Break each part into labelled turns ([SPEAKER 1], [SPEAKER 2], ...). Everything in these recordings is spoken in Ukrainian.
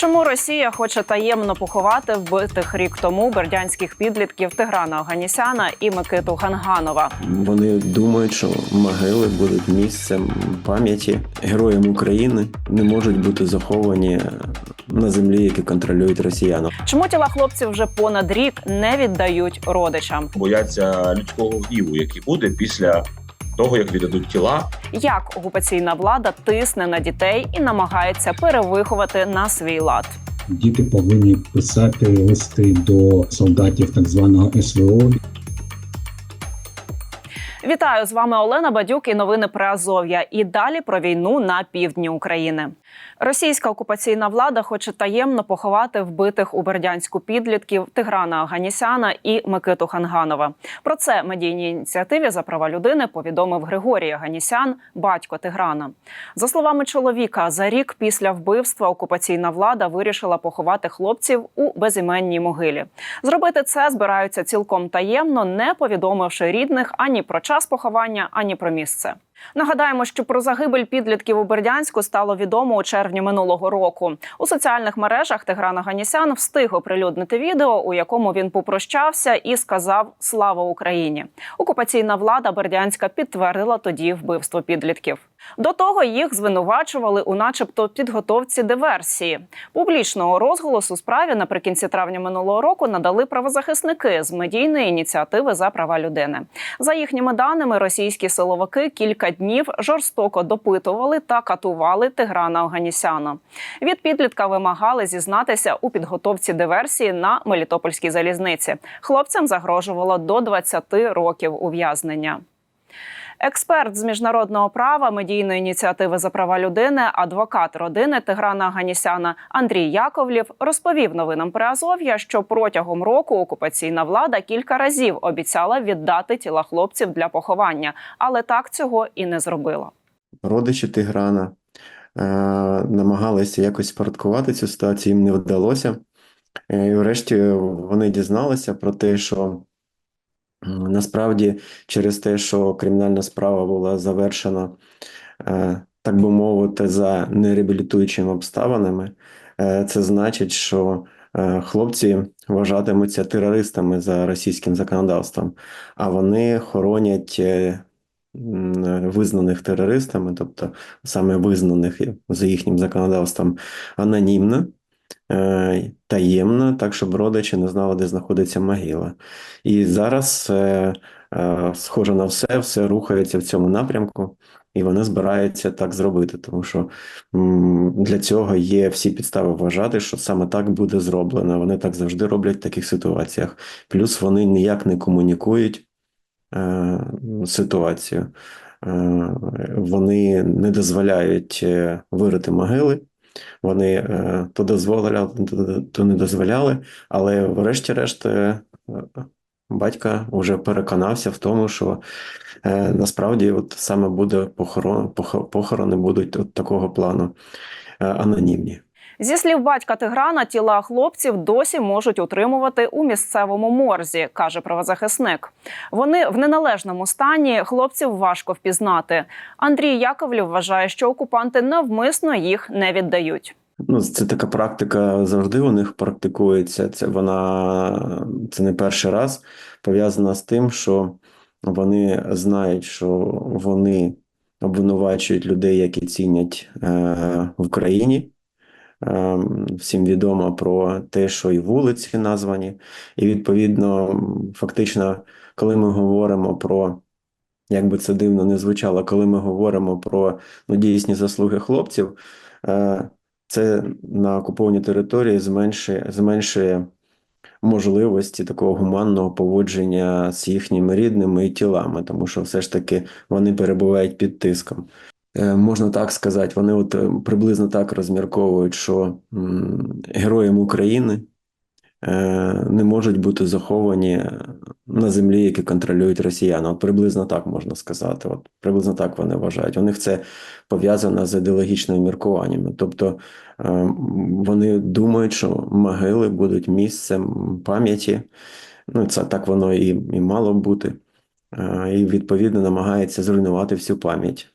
[SPEAKER 1] Чому Росія хоче таємно поховати вбитих рік тому бердянських підлітків Тиграна Оганісяна і Микиту Ганганова?
[SPEAKER 2] Вони думають, що могили будуть місцем пам'яті героям України, не можуть бути заховані на землі, які контролюють росіяни.
[SPEAKER 1] Чому тіла хлопців вже понад рік не віддають родичам?
[SPEAKER 3] бояться людського гніву, який буде після того, як віддадуть тіла.
[SPEAKER 1] Як окупаційна влада тисне на дітей і намагається перевиховати на свій лад?
[SPEAKER 4] Діти повинні писати листи до солдатів так званого СВО
[SPEAKER 1] Вітаю з вами Олена Бадюк і новини про Азов'я. І далі про війну на півдні України. Російська окупаційна влада хоче таємно поховати вбитих у Бердянську підлітків Тиграна Аганісяна і Микиту Ханганова. Про це медійній ініціативі за права людини повідомив Григорій Аганісян, батько Тиграна. За словами чоловіка, за рік після вбивства окупаційна влада вирішила поховати хлопців у безіменній могилі. Зробити це збираються цілком таємно, не повідомивши рідних ані про час поховання, ані про місце. Нагадаємо, що про загибель підлітків у Бердянську стало відомо у червні минулого року. У соціальних мережах Тигран Аганісян встиг оприлюднити відео, у якому він попрощався і сказав Слава Україні. Окупаційна влада Бердянська підтвердила тоді вбивство підлітків. До того їх звинувачували у, начебто, підготовці диверсії. Публічного розголосу справі наприкінці травня минулого року надали правозахисники з медійної ініціативи за права людини. За їхніми даними, російські силовики кілька днів жорстоко допитували та катували Тиграна Оганісяна. Від підлітка вимагали зізнатися у підготовці диверсії на Мелітопольській залізниці. Хлопцям загрожувало до 20 років ув'язнення. Експерт з міжнародного права медійної ініціативи за права людини, адвокат родини Тиграна Аганісяна Андрій Яковлів розповів новинам при Азов'я, що протягом року окупаційна влада кілька разів обіцяла віддати тіла хлопців для поховання, але так цього і не зробила.
[SPEAKER 2] Родичі Тиграна е, намагалися якось спорядкувати цю ситуацію, їм не вдалося. Е, І врешті вони дізналися про те, що насправді через те, що кримінальна справа була завершена, е, так би мовити, за нереабілітуючими обставинами, е, це значить, що е, хлопці вважатимуться терористами за російським законодавством, а вони хоронять визнаних терористами, тобто саме визнаних за їхнім законодавством анонімно, е, таємно, так щоб родичі не знали, де знаходиться могила. І зараз, е, схоже на все, все рухається в цьому напрямку, і вони збираються так зробити, тому що для цього є всі підстави вважати, що саме так буде зроблено. Вони так завжди роблять в таких ситуаціях. Плюс вони ніяк не комунікують е, ситуацію. Вони не дозволяють вирити могили. Вони е, то дозволяли, то, не дозволяли, але врешті-решт е, батька вже переконався в тому, що е, насправді от саме буде похорон, похорони будуть от такого плану анонімні.
[SPEAKER 1] Зі слів батька Тиграна, тіла хлопців досі можуть утримувати у місцевому морзі, каже правозахисник. Вони в неналежному стані хлопців важко впізнати. Андрій Яковлів вважає, що окупанти навмисно їх не віддають.
[SPEAKER 2] Ну, це така практика завжди у них практикується. Це вона це не перший раз пов'язана з тим, що вони знають, що вони обвинувачують людей, які цінять е, в країні. Е, Всім відомо про те, що і вулиці названі, і відповідно, фактично, коли ми говоримо про, як би це дивно не звучало, коли ми говоримо про ну, дійсні заслуги хлопців, е, це на окупованій території зменшує, зменшує можливості такого гуманного поводження з їхніми рідними і тілами, тому що все ж таки вони перебувають під тиском. Е, Можна так сказати, вони от е, приблизно так розмірковують, що героям України е, не можуть бути заховані на землі, які контролюють росіяни. От приблизно так можна сказати. От приблизно так вони вважають. У них це пов'язано з ідеологічними міркуваннями. Тобто вони думають, що могили будуть місцем пам'яті. Ну, це так воно і, і мало бути. І відповідно намагається зруйнувати всю пам'ять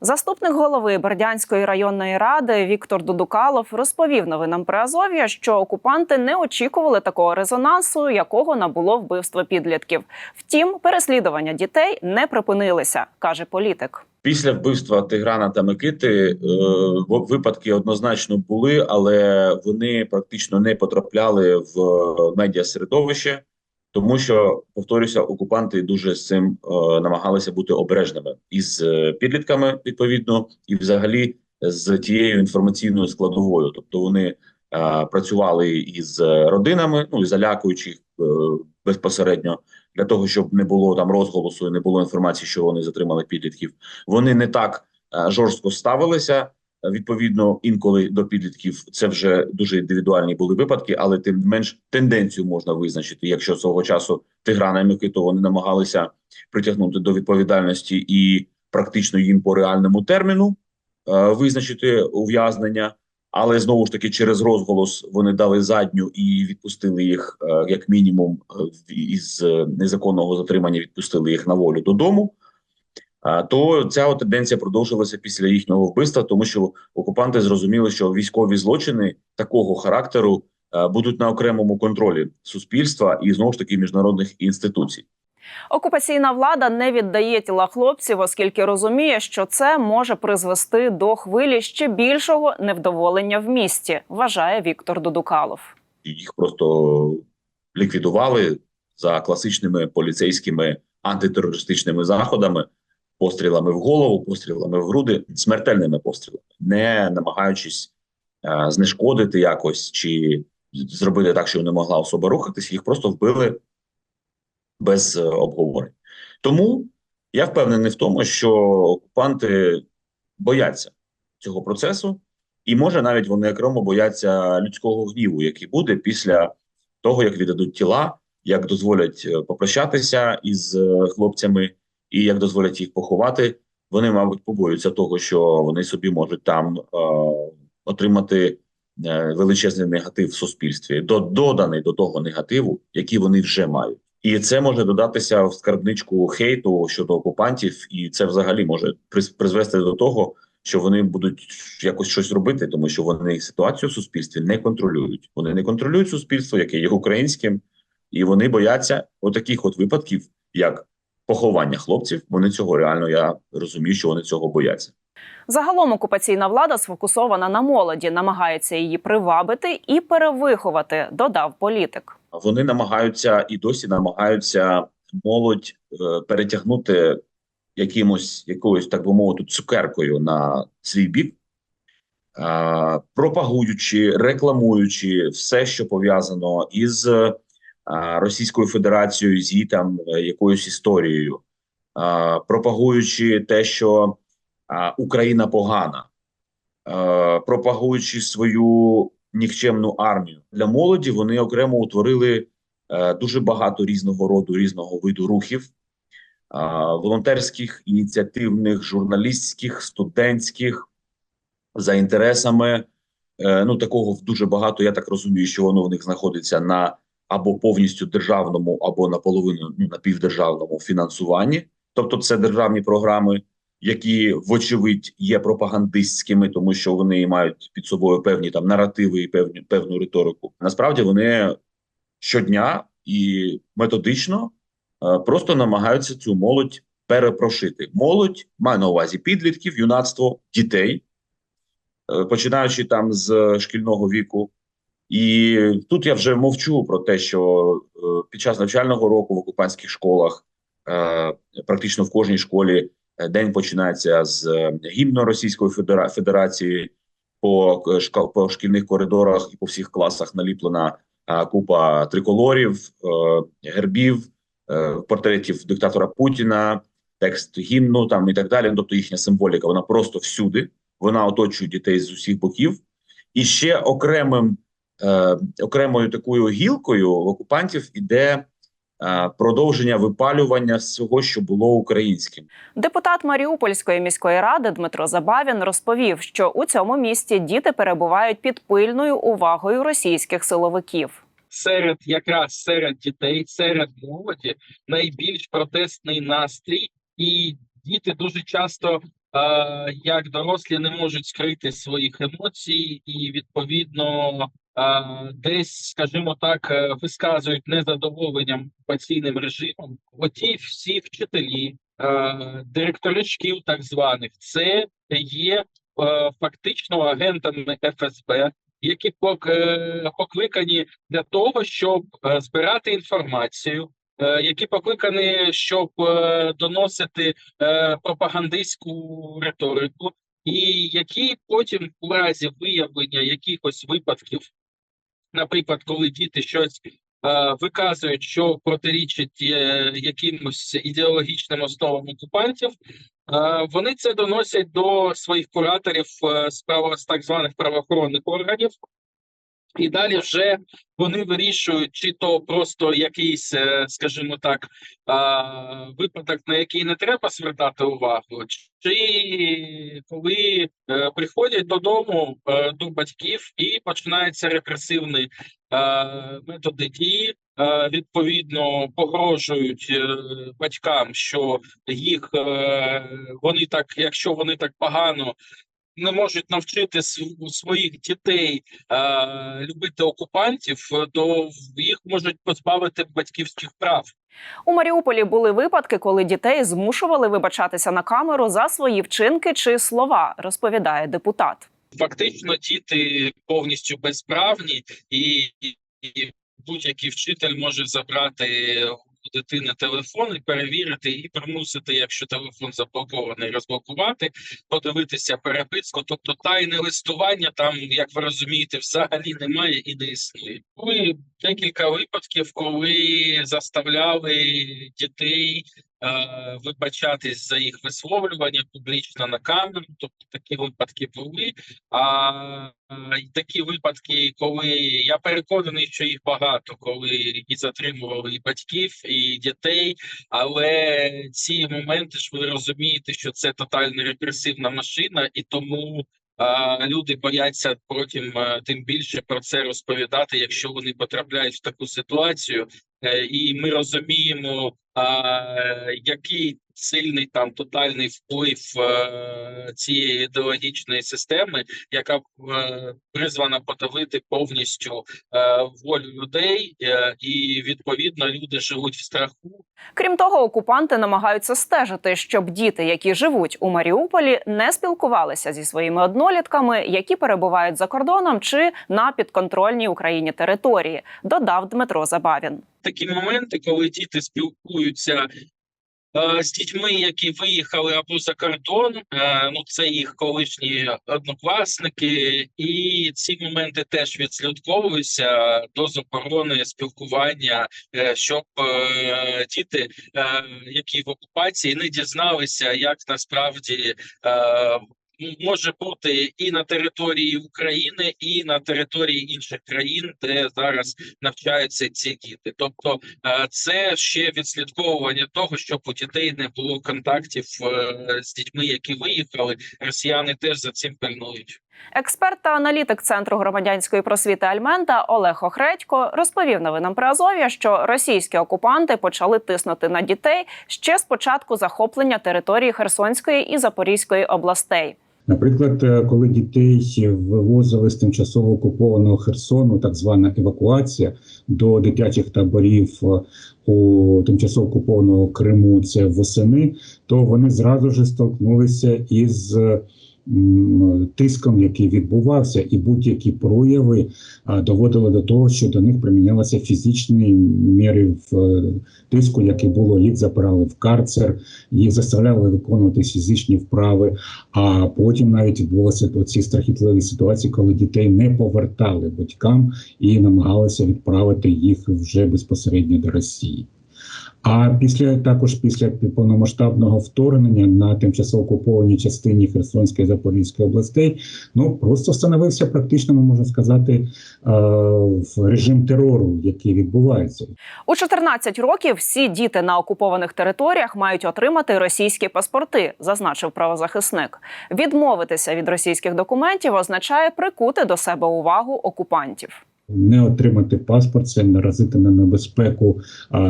[SPEAKER 1] Заступник голови Бердянської районної ради Віктор Дудукалов розповів новинам про Азов'я, що окупанти не очікували такого резонансу, якого набуло вбивство підлітків. Втім, переслідування дітей не припинилися, каже політик.
[SPEAKER 3] Після вбивства Тиграна та Микити е, випадки однозначно були, але вони практично не потрапляли в е, медіасередовище, тому що повторюся, окупанти дуже з цим е, намагалися бути обережними із е, підлітками, відповідно, і взагалі з тією інформаційною складовою. Тобто вони е, працювали із родинами, ну і залякуючи їх е, безпосередньо для того, щоб не було там розголосу, і не було інформації, що вони затримали підлітків. Вони не так жорстко ставилися. Відповідно, інколи до підлітків це вже дуже індивідуальні були випадки, але тим менш тенденцію можна визначити. Якщо свого часу Тиграна і Микиту вони намагалися притягнути до відповідальності і практично їм по реальному терміну е, визначити ув'язнення. Але знову ж таки через розголос вони дали задню і відпустили їх е, як мінімум е, із е, незаконного затримання. Відпустили їх на волю додому. То ця от тенденція продовжилася після їхнього вбивства, тому що окупанти зрозуміли, що військові злочини такого характеру будуть на окремому контролі суспільства і знову ж таки міжнародних інституцій.
[SPEAKER 1] Окупаційна влада не віддає тіла хлопців, оскільки розуміє, що це може призвести до хвилі ще більшого невдоволення в місті, вважає Віктор Дудукалов.
[SPEAKER 3] їх просто ліквідували за класичними поліцейськими антитерористичними заходами, пострілами в голову, пострілами в груди, смертельними пострілами, не намагаючись е, знешкодити якось чи зробити так, щоб не могла особа рухатись, їх просто вбили без е, обговорень. Тому я впевнений в тому, що окупанти бояться цього процесу, і може навіть вони окремо бояться людського гніву, який буде після того, як віддадуть тіла, як дозволять е, попрощатися із е, хлопцями, і як дозволять їх поховати. Вони, мабуть, побоюються того, що вони собі можуть там е, отримати е, величезний негатив в суспільстві, до доданий до того негативу, який вони вже мають. І це може додатися в скарбничку хейту щодо окупантів, і це взагалі може приз- призвести до того, що вони будуть якось щось робити, тому що вони ситуацію в суспільстві не контролюють. Вони не контролюють суспільство, яке є українським, і вони бояться отаких от випадків, як поховання хлопців. Вони цього реально я розумію, що вони цього бояться.
[SPEAKER 1] Загалом окупаційна влада сфокусована на молоді, намагається її привабити і перевиховати, додав політик.
[SPEAKER 3] Вони намагаються і досі намагаються молодь е, перетягнути якимось якоюсь, так би мовити, цукеркою на свій бік, пропагуючи, рекламуючи все, що пов'язано із Російською Федерацією, з її там е, якоюсь історією, пропагуючи те, що Україна погана, пропагуючи свою нікчемну армію для молоді. Вони окремо утворили е, дуже багато різного роду різного виду рухів. Волонтерських, ініціативних, журналістських, студентських за інтересами. Е, Ну такого дуже багато. Я так розумію, що воно в них знаходиться на або повністю державному, або наполовину ну, напівдержавному фінансуванні. Тобто, це державні програми, які вочевидь є пропагандистськими, тому що вони мають під собою певні там наративи і певні певну риторику. Насправді вони щодня і методично е, просто намагаються цю молодь перепрошити. Молодь має на увазі підлітків, юнацтво, дітей, е, починаючи там з шкільного віку. І тут я вже мовчу про те, що е, під час навчального року в окупантських школах е, практично в кожній школі е, день починається з гімну Російської Федерації. По, по шкільних коридорах і по всіх класах наліплена купа триколорів, гербів, портретів диктатора Путіна, текст гімну там і так далі. Тобто їхня символіка, вона просто всюди. Вона оточує дітей з усіх боків. І ще окремим е, окремою такою гілкою в окупантів іде е, продовження випалювання всього, що було українським.
[SPEAKER 1] Депутат Маріупольської міської ради Дмитро Забавін розповів, що у цьому місті діти перебувають під пильною увагою російських силовиків.
[SPEAKER 5] серед якраз серед дітей, серед молоді найбільш протестний настрій, і діти дуже часто, е, як дорослі, не можуть скрити своїх емоцій, і відповідно десь, скажімо так, е, висказують незадоволенням окупаційним режимом. Оті всі вчителі, е, директори шкіл, так званих, це є е, фактично агентами ФСБ, які пок- е, покликані для того, щоб е, збирати інформацію, е, які покликані, щоб е, доносити е, пропагандистську риторику, і які потім, у разі виявлення якихось випадків, наприклад, коли діти щось е, виказують, що протирічить е, якимось ідеологічним основам окупантів, е, вони це доносять до своїх кураторів е, з з так званих правоохоронних органів. І далі вже вони вирішують, чи то просто якийсь, е, скажімо так, випадок, на який не треба звертати увагу, чи коли е, приходять додому е, до батьків і починаються репресивні методи дії, відповідно погрожують батькам, що їх вони так, якщо вони так погано не можуть навчити своїх дітей е, любити окупантів, то їх можуть позбавити батьківських прав.
[SPEAKER 1] У Маріуполі були випадки, коли дітей змушували вибачатися на камеру за свої вчинки чи слова, розповідає депутат.
[SPEAKER 5] Фактично, діти повністю безправні, і будь-який вчитель може забрати у дитини телефон і перевірити, і примусити, якщо телефон заблокований, розблокувати, подивитися переписку. Тобто тайне листування там, як ви розумієте, взагалі немає і не існує. Були декілька випадків, коли заставляли дітей вибачатись за їх висловлювання публічно на камеру. Тобто такі випадки були. А е, такі випадки, коли я переконаний, що їх багато, коли і затримували і батьків, і дітей. Але ці моменти ж ви розумієте, що це тотально репресивна машина, і тому. е, Люди бояться потім е, тим більше про це розповідати, якщо вони потрапляють в таку ситуацію, Е, і ми розуміємо, який сильний там тотальний вплив е, цієї ідеологічної системи, яка е, призвана подавити повністю е, волю людей, і відповідно люди живуть в страху.
[SPEAKER 1] Крім того, окупанти намагаються стежити, щоб діти, які живуть у Маріуполі, не спілкувалися зі своїми однолітками, які перебувають за кордоном чи на підконтрольній Україні території, додав Дмитро Забавін.
[SPEAKER 5] такі моменти, коли діти спілкуються е, з дітьми, які виїхали або за кордон, е, ну це їх колишні однокласники, і ці моменти теж відслідковуються до заборони спілкування, е, щоб е, діти, е, які в окупації, не дізналися, як насправді. Е, Може бути і на території України, і на території інших країн, де зараз навчаються ці діти. Тобто, е, це ще відслідковування того, щоб у дітей не було контактів е, з дітьми, які виїхали. Росіяни теж за цим пильнують.
[SPEAKER 1] Експерт та аналітик центру громадянської просвіти Альмента Олег Охредько розповів новинам про Азов'я, що російські окупанти почали тиснути на дітей ще з початку захоплення території Херсонської і Запорізької областей.
[SPEAKER 4] Наприклад, е, коли дітей вивозили з тимчасово окупованого Херсону, так звана евакуація до дитячих таборів е, у тимчасово окупованого Криму, це восени, то вони зразу ж столкнулися із тиском, який відбувався, і будь-які прояви доводили до того, що до них примінялися фізичні міри в е, тиску, яке було їх забирали в карцер, їх заставляли виконувати фізичні вправи. А потім навіть відбулися оці страхітливі ситуації, коли дітей не повертали батькам і намагалися відправити їх вже безпосередньо до Росії. А після також після повномасштабного вторгнення на тимчасово окупованій частині Херсонської Запорізької областей, ну просто встановився практично, можна сказати, е, в режим терору, який відбувається.
[SPEAKER 1] У 14 років всі діти на окупованих територіях мають отримати російські паспорти, зазначив правозахисник. Відмовитися від російських документів означає прикути до себе увагу окупантів.
[SPEAKER 4] Не отримати паспорт це наразити на небезпеку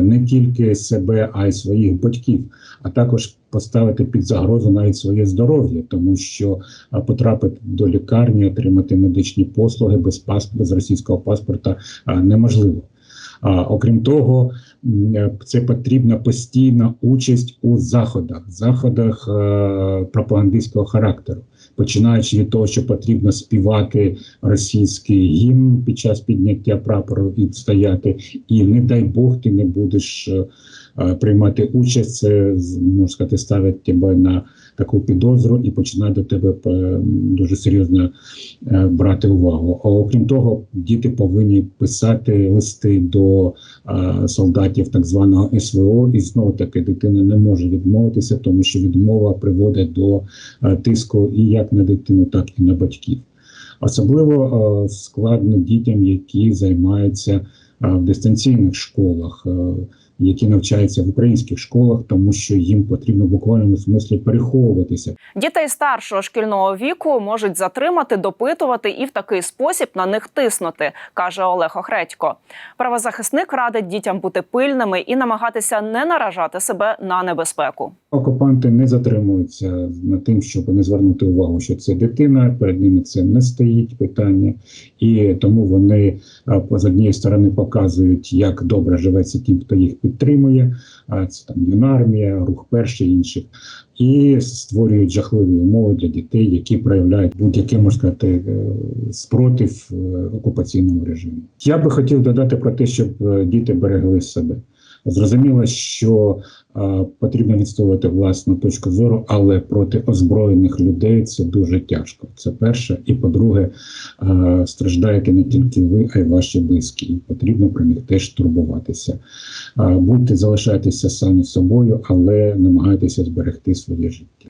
[SPEAKER 4] не тільки себе, а й своїх батьків, а також поставити під загрозу навіть своє здоров'я, тому що потрапити до лікарні, отримати медичні послуги без паспорта, з російського паспорта неможливо. Окрім того, е, це потрібна постійна участь у заходах, заходах е, пропагандистського характеру, починаючи від того, що потрібно співати російський гімн під час підняття прапору і стояти, і не дай Бог, ти не будеш е, приймати участь. Можна сказати, ставить тебе на таку підозру і починає до тебе е, дуже серйозно е, брати увагу. А окрім того, діти повинні писати листи до е, солдатів так званого СВО, і знову таки дитина не може відмовитися, тому що відмова приводить до е, тиску і як на дитину, так і на батьків. Особливо е, складно дітям, які займаються е, в дистанційних школах, е, які навчаються в українських школах, тому що їм потрібно в буквальному смислі переховуватися.
[SPEAKER 1] Дітей старшого шкільного віку можуть затримати, допитувати і в такий спосіб на них тиснути, каже Олег Охредько. Правозахисник радить дітям бути пильними і намагатися не наражати себе на небезпеку.
[SPEAKER 4] Окупанти не затримуються над тим, щоб не звернути увагу, що це дитина, перед ними це не стоїть питання, і тому вони з однієї сторони показують, як добре живеться тим, хто їх підтримує. А це там юнармія, рух перший інших, і створюють жахливі умови для дітей, які проявляють будь-який можна сказати е, спротив е, окупаційному режиму. Я би хотів додати про те, щоб е, діти берегли себе. Зрозуміло, що е, потрібно відстоювати власну точку зору, але проти озброєних людей це дуже тяжко. Це перше. І по-друге, е, страждаєте не тільки ви, а й ваші близькі. І потрібно про них теж турбуватися. Е, будьте залишайтеся самі собою, але намагайтеся зберегти своє життя.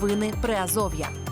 [SPEAKER 6] Новини Приазов'я.